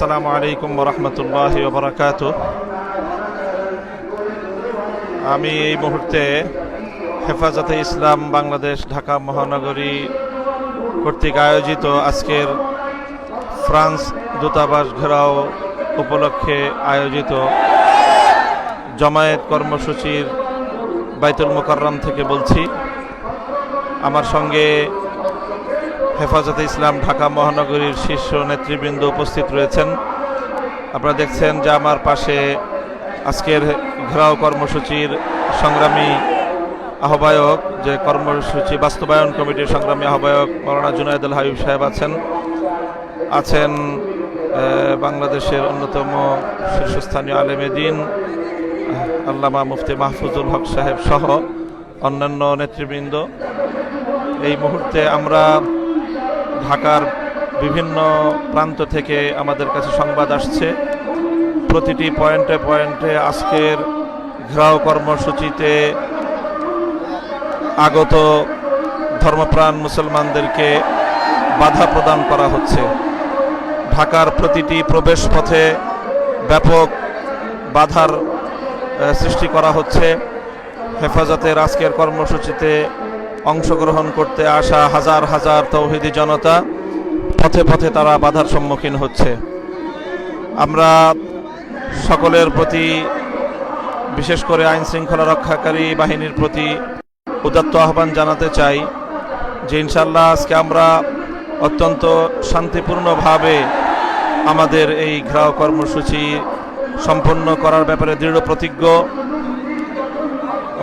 আসসালামু আলাইকুম রহমতুল্লাহ বারাকাত আমি এই মুহূর্তে হেফাজতে ইসলাম বাংলাদেশ ঢাকা মহানগরী কর্তৃক আয়োজিত আজকের ফ্রান্স দূতাবাস ঘেরাও উপলক্ষে আয়োজিত জমায়েত কর্মসূচির বাইতুল মোকাররম থেকে বলছি। আমার সঙ্গে হেফাজতে ইসলাম ঢাকা মহানগরীর শীর্ষ নেতৃবৃন্দ উপস্থিত রয়েছেন। আপনারা দেখছেন যে আমার পাশে আজকের ঘেরাও কর্মসূচির সংগ্রামী আহ্বায়ক, যে কর্মসূচি বাস্তবায়ন কমিটির সংগ্রামী আহ্বায়ক মৌলানা জুনায়দুল হাবিব সাহেব আছেন। আছেন বাংলাদেশের অন্যতম শীর্ষস্থানীয় আলেমে দিন, আল্লামা মুফতি মাহফুজুল হক সাহেব সহ অন্যান্য নেতৃবৃন্দ। এই মুহূর্তে আমরা ঢাকার বিভিন্ন প্রান্ত থেকে আমাদের কাছে সংবাদ আসছে। প্রতিটি পয়েন্টে পয়েন্টে আজকের ঘেরাও কর্মসূচিতে আগত ধর্মপ্রাণ মুসলমানদেরকে বাধা প্রদান করা হচ্ছে। ঢাকার প্রতিটি প্রবেশ পথে ব্যাপক বাধার সৃষ্টি করা হচ্ছে। হেফাজতের আজকের কর্মসূচিতে অংশগ্রহণ করতে আসা হাজার হাজার তৌহিদি জনতা পথে পথে তারা বাধার সম্মুখীন হচ্ছে। আমরা সকলের প্রতি, বিশেষ করে আইন শৃঙ্খলা রক্ষাকারী বাহিনীর প্রতি উদাত্ত আহ্বান জানাতে চাই যে ইনশাল্লাহ আজকে আমরা অত্যন্ত শান্তিপূর্ণভাবে আমাদের এই ঘেরাও কর্মসূচি সম্পন্ন করার ব্যাপারে দৃঢ় প্রতিজ্ঞ।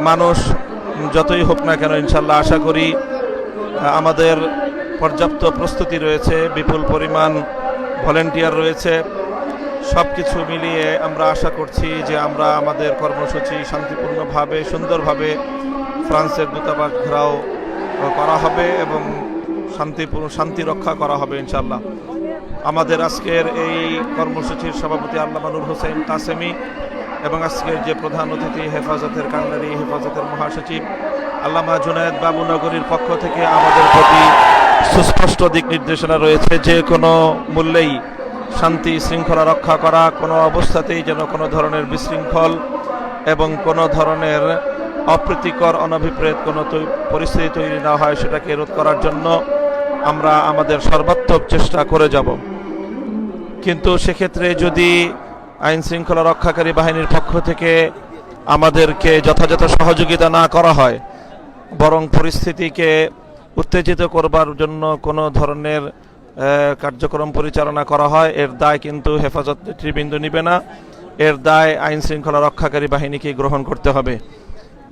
মানুষ যতই হোক না কেন, ইনশাল্লাহ আশা করি আমাদের পর্যাপ্ত প্রস্তুতি রয়েছে, বিপুল পরিমাণ ভলেন্টিয়ার রয়েছে সব কিছু মিলিয়ে আমরা আশা করছি যে আমরা আমাদের কর্মসূচি শান্তিপূর্ণভাবে, সুন্দরভাবে ফ্রান্সের দূতাবাস ঘেরাও করা হবে এবং শান্তিপূর্ণ, শান্তি রক্ষা করা হবে, ইনশাল্লাহ। আমাদের আজকের এই কর্মসূচির সভাপতি আল্লামা নূর হোসেন কাসেমি এবং আজকের যে প্রধান অতিথি হেফাজতের কান্ডারি, হেফাজতের মহাসচিব, আল্লামা জুনায়েদ বাবুনগরীর পক্ষ থেকে আমাদের প্রতি সুস্পষ্ট দিক নির্দেশনা রয়েছে, যে কোনো মূল্যেই শান্তি শৃঙ্খলা রক্ষা করা, কোনো অবস্থাতেই যেন কোনো ধরনের বিশৃঙ্খল এবং কোনো ধরনের অপ্রীতিকর, অনভিপ্রেত কোনো পরিস্থিতি তৈরি না হয় সেটাকে রোধ করার জন্য আমরা আমাদের সর্বাত্মক চেষ্টা করে যাব। কিন্তু সেক্ষেত্রে যদি আইন শৃঙ্খলা রক্ষাকারী বাহিনীর পক্ষ থেকে আমাদেরকে যথাযথ সহযোগিতা না করা হয়, বরং পরিস্থিতিকে উত্তেজিত করবার জন্য কোনো ধরনের কার্যক্রম পরিচালনা করা হয়। এর দায় কিন্তু হেফাজত নেতৃবৃন্দ নিবে না। এর দায় আইন শৃঙ্খলা রক্ষাকারী বাহিনীকে গ্রহণ করতে হবে।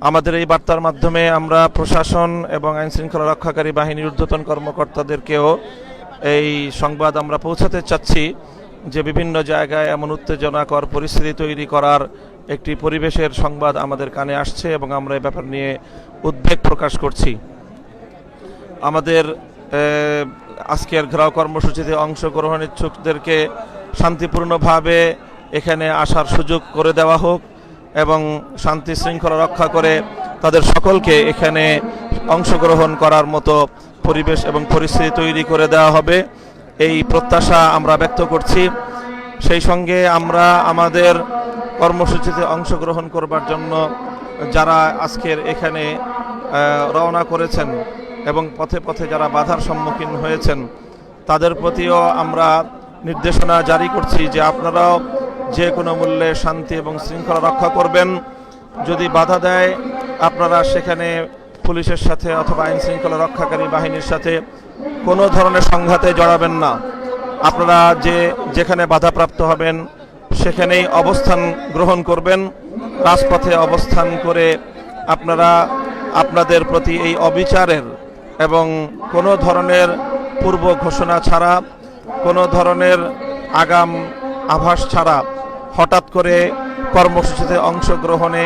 আমাদের এই বার্তার মাধ্যমে আমরা প্রশাসন এবং আইন শৃঙ্খলা রক্ষাকারী বাহিনীর ঊর্ধ্বতন কর্মকর্তাদেরকেও এই সংবাদ আমরা পৌঁছাতে চাচ্ছি। যে বিভিন্ন জায়গায় এমন উত্তেজনাকর পরিস্থিতি তৈরি করার একটি পরিবেশের সংবাদ আমাদের কানে আসছে এবং আমরা এ ব্যাপার নিয়ে উদ্বেগ প্রকাশ করছি। আমাদের আজকের ঘেরাও কর্মসূচিতে অংশগ্রহণ ইচ্ছুকদেরকে শান্তিপূর্ণভাবে এখানে আসার সুযোগ করে দেওয়া হোক এবং শান্তি শৃঙ্খলা রক্ষা করে তাদের সকলকে এখানে অংশগ্রহণ করার মতো পরিবেশ এবং পরিস্থিতি তৈরি করে দেওয়া হবে। এই প্রত্যাশা আমরা ব্যক্ত করছি। সেই সঙ্গে আমরা আমাদের কর্মসূচিতে অংশগ্রহণ করবার জন্য যারা আজকের এখানে রওনা করেছেন এবং পথে পথে যারা বাধার সম্মুখীন হয়েছেন, তাদের প্রতিও আমরা নির্দেশনা জারি করছি যে আপনারাও যে কোনো মূল্যে শান্তি এবং শৃঙ্খলা রক্ষা করবেন। যদি বাধা দেয়, আপনারা সেখানে পুলিশের সাথে অথবা আইন শৃঙ্খলা রক্ষাকারী বাহিনীর সাথে কোনো ধরনের সংঘাতে জড়াবেন না। আপনারা যে যেখানে বাধাপ্রাপ্ত হবেন, সেখানেই অবস্থান গ্রহণ করবেন। রাজপথে অবস্থান করে আপনারা আপনাদের প্রতি এই অবিচারের এবং কোনো ধরনের পূর্ব ঘোষণা ছাড়া, কোনো ধরনের আগাম আভাস ছাড়া হঠাৎ করে কর্মসূচিতে অংশগ্রহণে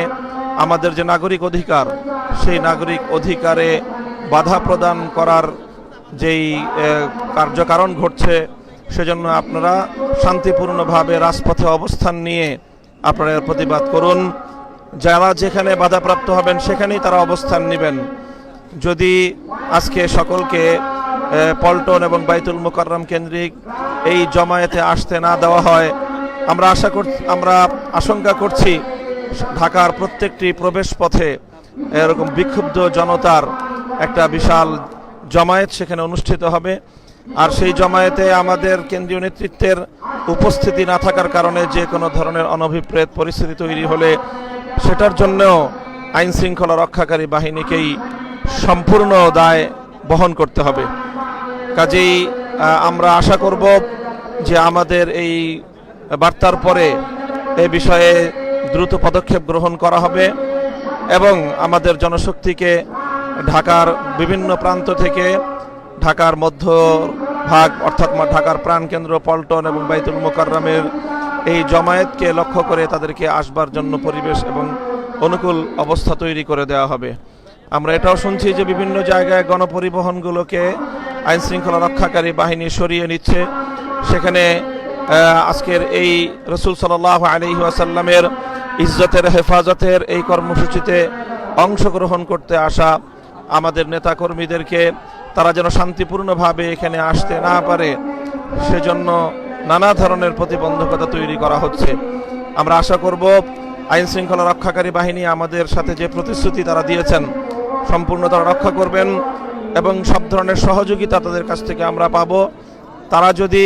আমাদের যে নাগরিক অধিকার, সেই নাগরিক অধিকারে বাধা প্রদান করার যেই কার্যকারণ ঘটছে, সেজন্য আপনারা শান্তিপূর্ণভাবে রাজপথে অবস্থান নিয়ে আপনারা প্রতিবাদ করুন। যারা যেখানে বাধাপ্রাপ্ত হবেন, সেখানেই তারা অবস্থান নেবেন। যদি আজকে সকলকে পল্টন এবং বাইতুল মোকাররম কেন্দ্রিক এই জমায়েতে আসতে না দেওয়া হয়, আমরা আশা কর, আমরা আশঙ্কা করছি ঢাকার প্রত্যেকটি প্রবেশ পথে এরকম বিক্ষুব্ধ জনতার একটা বিশাল জমায়েত সেখানে অনুষ্ঠিত হবে। আর সেই জমায়েতে আমাদের কেন্দ্রীয় নেতৃত্বের উপস্থিতি না থাকার কারণে যে কোনো ধরনের অনভিপ্রেত পরিস্থিতি তৈরি হলে সেটার জন্যও আইন শৃঙ্খলা রক্ষাকারী বাহিনীকেই সম্পূর্ণ দায় বহন করতে হবে। কাজেই আমরা আশা করব যে আমাদের এই বার্তার পরে এ বিষয়ে দ্রুত পদক্ষেপ গ্রহণ করা হবে এবং আমাদের জনশক্তিকে ঢাকার বিভিন্ন প্রান্ত থেকে ঢাকার মধ্য ভাগ, অর্থাৎ ঢাকার প্রাণকেন্দ্র পল্টন এবং বাইতুল মোকাররমের এই জমায়েতকে লক্ষ্য করে তাদেরকে আসবার জন্য পরিবেশ এবং অনুকূল অবস্থা তৈরি করে দেওয়া হবে। আমরা এটাও শুনছি যে বিভিন্ন জায়গায় গণপরিবহনগুলোকে আইন শৃঙ্খলা রক্ষাকারী বাহিনী সরিয়ে নিচ্ছে। সেখানে আজকের এই রসুল সাল্লাহ আলী ওয়াসাল্লামের ইজ্জতের হেফাজতের এই কর্মসূচিতে অংশগ্রহণ করতে আসা আমাদের নেতাকর্মীদেরকে, তারা যেন শান্তিপূর্ণভাবে এখানে আসতে না পারে, সেজন্য নানা ধরনের প্রতিবন্ধকতা তৈরি করা হচ্ছে। আমরা আশা করব আইন শৃঙ্খলা রক্ষাকারী বাহিনী আমাদের সাথে যে প্রতিশ্রুতি তারা দিয়েছেন, সম্পূর্ণ তারা রক্ষা করবেন এবং সব ধরনের সহযোগিতা তাদের কাছ থেকে আমরা পাব। তারা যদি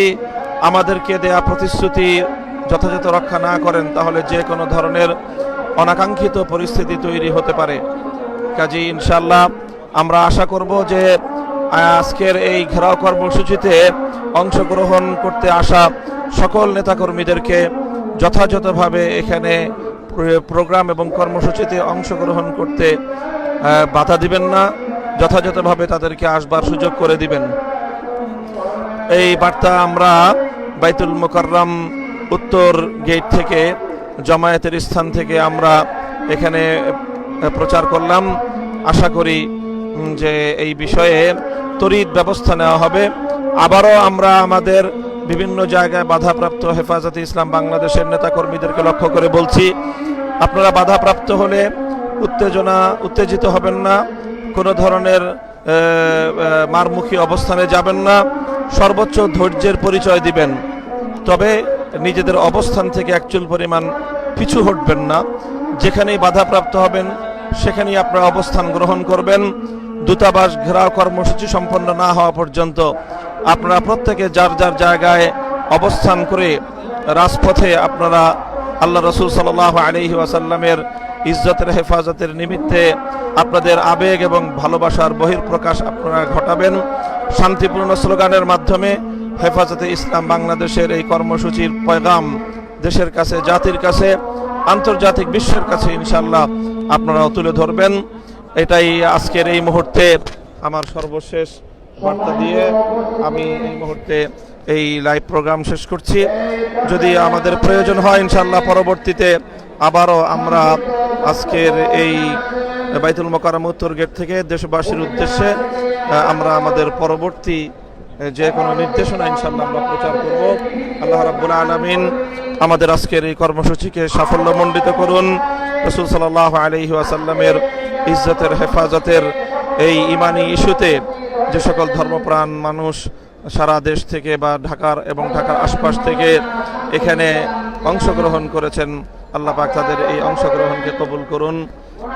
আমাদেরকে দেয়া প্রতিশ্রুতি যথাযথ রক্ষা না করেন, তাহলে যে কোনো ধরনের অনাকাঙ্ক্ষিত পরিস্থিতি তৈরি হতে পারে। কাজে ইনশাল্লাহ আমরা আশা করব যে আজকের এই ঘেরাও কর্মসূচিতে অংশগ্রহণ করতে আসা সকল নেতাকর্মীদেরকে যথাযথভাবে এখানে প্রোগ্রাম এবং কর্মসূচিতে অংশগ্রহণ করতে বাধা দিবেন না, যথাযথভাবে তাদেরকে আসবার সুযোগ করে দিবেন। এই বার্তা আমরা বাইতুল মোকাররম উত্তর গেট থেকে জমায়েতের স্থান থেকে আমরা এখানে প্রচার করলাম। আশা করি যে এই বিষয়ে তড়িৎ ব্যবস্থা নেওয়া হবে। আবারও আমরা আমাদের বিভিন্ন জায়গায় বাধাপ্রাপ্ত হেফাজতে ইসলাম বাংলাদেশের নেতাকর্মীদেরকে লক্ষ্য করে বলছি, আপনারা বাধাপ্রাপ্ত হলে উত্তেজনা, উত্তেজিত হবেন না। কোনো ধরনের মারমুখী অবস্থানে যাবেন না। সর্বোচ্চ ধৈর্যের পরিচয় দিবেন। তবে নিজেদের অবস্থান থেকে একচুল পরিমাণ পিছু হটবেন না। যেখানেই বাধাপ্রাপ্ত হবেন, সেখানেই আপনারা অবস্থান গ্রহণ করবেন। দূতাবাস ঘেরাও কর্মসূচি সম্পন্ন না হওয়া পর্যন্ত আপনারা প্রত্যেকে যার যার জায়গায় অবস্থান করে রাজপথে আপনারা আল্লাহ রসুল সাল্লাহ আলহি ওয়াসাল্লামের ইজ্জতের হেফাজতের নিমিত্তে আপনাদের আবেগ এবং ভালোবাসার বহির্প্রকাশ আপনারা ঘটাবেন। শান্তিপূর্ণ স্লোগানের মাধ্যমে হেফাজতে ইসলাম বাংলাদেশের এই কর্মসূচির পয়গাম দেশের কাছে, জাতির কাছে, আন্তর্জাতিক বিশ্বের কাছে ইনশাল্লাহ আপনারাও তুলে ধরবেন। এটাই আজকের এই মুহূর্তে আমার সর্বশেষ বার্তা দিয়ে আমি এই মুহূর্তে এই লাইভ প্রোগ্রাম শেষ করছি। যদি আমাদের প্রয়োজন হয় ইনশাল্লাহ পরবর্তীতে আবারও আমরা আজকের এই বাইতুল মোকারম উত্তর গেট থেকে দেশবাসীর উদ্দেশ্যে আমরা আমাদের পরবর্তী যে কোনো নির্দেশনা ইনশাল্লাহ আমরা প্রচার করব। আল্লাহ রাব্বুল আলামিন আমাদের আজকের এই কর্মসূচিকে সাফল্যমণ্ডিত করুন। রসুল সাল্লাহ আলহি আসাল্লামের ইজ্জতের হেফাজতের এই ইমানি ইস্যুতে যে সকল ধর্মপ্রাণ মানুষ সারা দেশ থেকে বা ঢাকার এবং ঢাকার আশপাশ থেকে এখানে অংশগ্রহণ করেছেন, আল্লাহ পাক তাদের এই অংশগ্রহণকে কবুল করুন।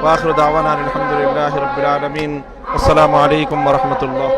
ওয়াখরুদ আওয়ান আলহামদুলিল্লাহ রবিল আলমিন। আসসালামু আলাইকুম রহমতুল্লাহ।